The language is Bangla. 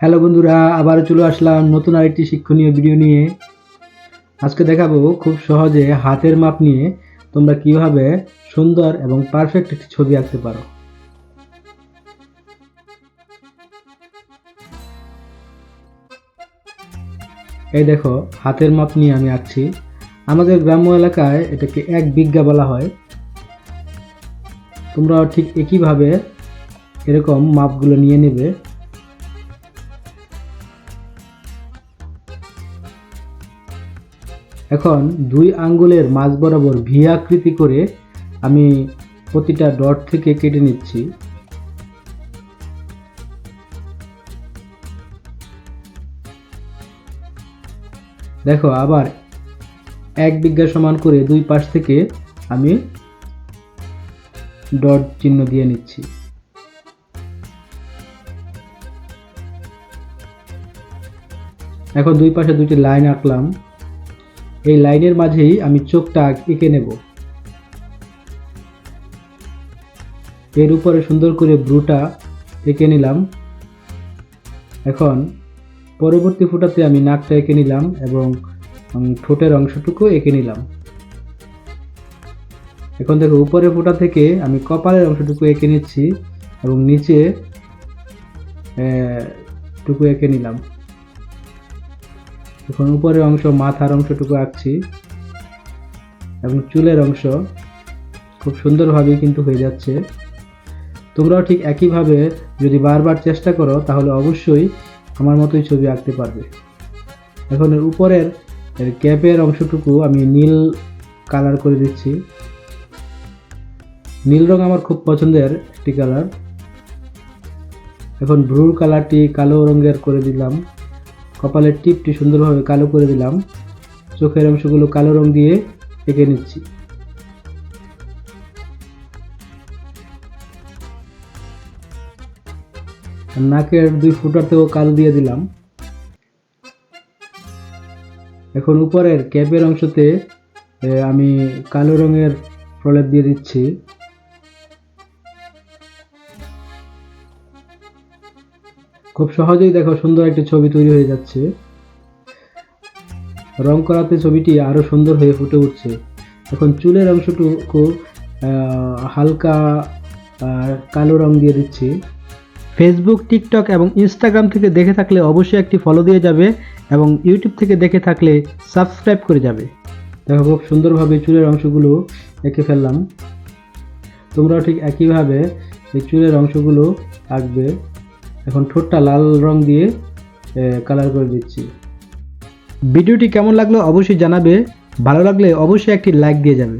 হ্যালো বন্ধুরা আবার চলে আসলাম নতুন আরেকটি শিক্ষণীয় ভিডিও নিয়ে। আজকে দেখাবো খুব সহজে হাতের মাপ নিয়ে তোমরা কীভাবে সুন্দর এবং পারফেক্ট একটি ছবি আঁকতে পারো। এই দেখো, হাতের মাপ নিয়ে আমি আঁকছি। আমাদের গ্রাম্য এলাকায় এটাকে এক বিজ্ঞা বলা হয়। তোমরা ঠিক একইভাবে এরকম মাপগুলো নিয়ে নেবে। এখন দুই আঙ্গুলের মাঝ বরাবর ভি আকৃতি করে আমি প্রতিটা ডট থেকে কেটে নিচ্ছি। দেখো, আবার এক বিজ্ঞা সমান করে দুই পাশ থেকে আমি ডট চিহ্ন দিয়ে নিচ্ছি। এখন দুই পাশে দুটি লাইন আঁকলাম। এই লাইনের মাঝেই আমি চোখটা এঁকে নেব। এর উপরে সুন্দর করে ব্রুটা এঁকে নিলাম। এখন পরবর্তী ফুটাতে আমি নাকটা এঁকে নিলাম এবং ঠোঁটের অংশটুকু এঁকে নিলাম। এখন দেখো উপরের ফুটা থেকে আমি কপালের অংশটুকু এঁকে নিচ্ছি এবং নিচে টুকু এঁকে নিলাম। এখন উপরের অংশ মাথার অংশটুকু আঁকছি এবং চুলের অংশ খুব সুন্দরভাবে কিন্তু হয়ে যাচ্ছে। তোমরাও ঠিক একইভাবে যদি বারবার চেষ্টা করো, তাহলে অবশ্যই আমার মতোই ছবি আঁকতে পারবে। এখন এর উপরের ক্যাপের অংশটুকু আমি নীল কালার করে দিচ্ছি। নীল রং আমার খুব পছন্দের একটি কালার। এখন ব্রুর কালারটি কালো রঙের করে দিলাম। কপালের টিপটি সুন্দরভাবে কালো করে দিলাম। চোখের অংশগুলো কালো রং দিয়ে এঁকে নিচ্ছি। নাকের দুই ফুটাতেও কালো দিয়ে দিলাম। এখন উপরের ক্যাপের অংশতে আমি কালো রঙের প্রলেপ দিয়ে দিচ্ছি। খুব সহজেই দেখো সুন্দর একটি ছবি তৈরি হয়ে যাচ্ছে। রং করাতে ছবিটি আরও সুন্দর হয়ে ফুটে উঠছে। এখন চুলের অংশটুকু হালকা কালো রং দিয়ে দিচ্ছি। ফেসবুক টিকটক এবং ইনস্টাগ্রাম থেকে দেখে থাকলে অবশ্যই একটি ফলো দিয়ে যাবে এবং ইউটিউব থেকে দেখে থাকলে সাবস্ক্রাইব করে যাবে। দেখো খুব সুন্দরভাবে চুলের অংশগুলো এঁকে ফেললাম। তোমরাও ঠিক একইভাবে এই চুলের অংশগুলো আঁকবে। এখন ঠোঁটটা লাল রং দিয়ে কালার করে দিচ্ছি। ভিডিওটি কেমন লাগল অবশ্যই জানাবে, ভালো লাগলে অবশ্যই একটি লাইক দিয়ে যাবে।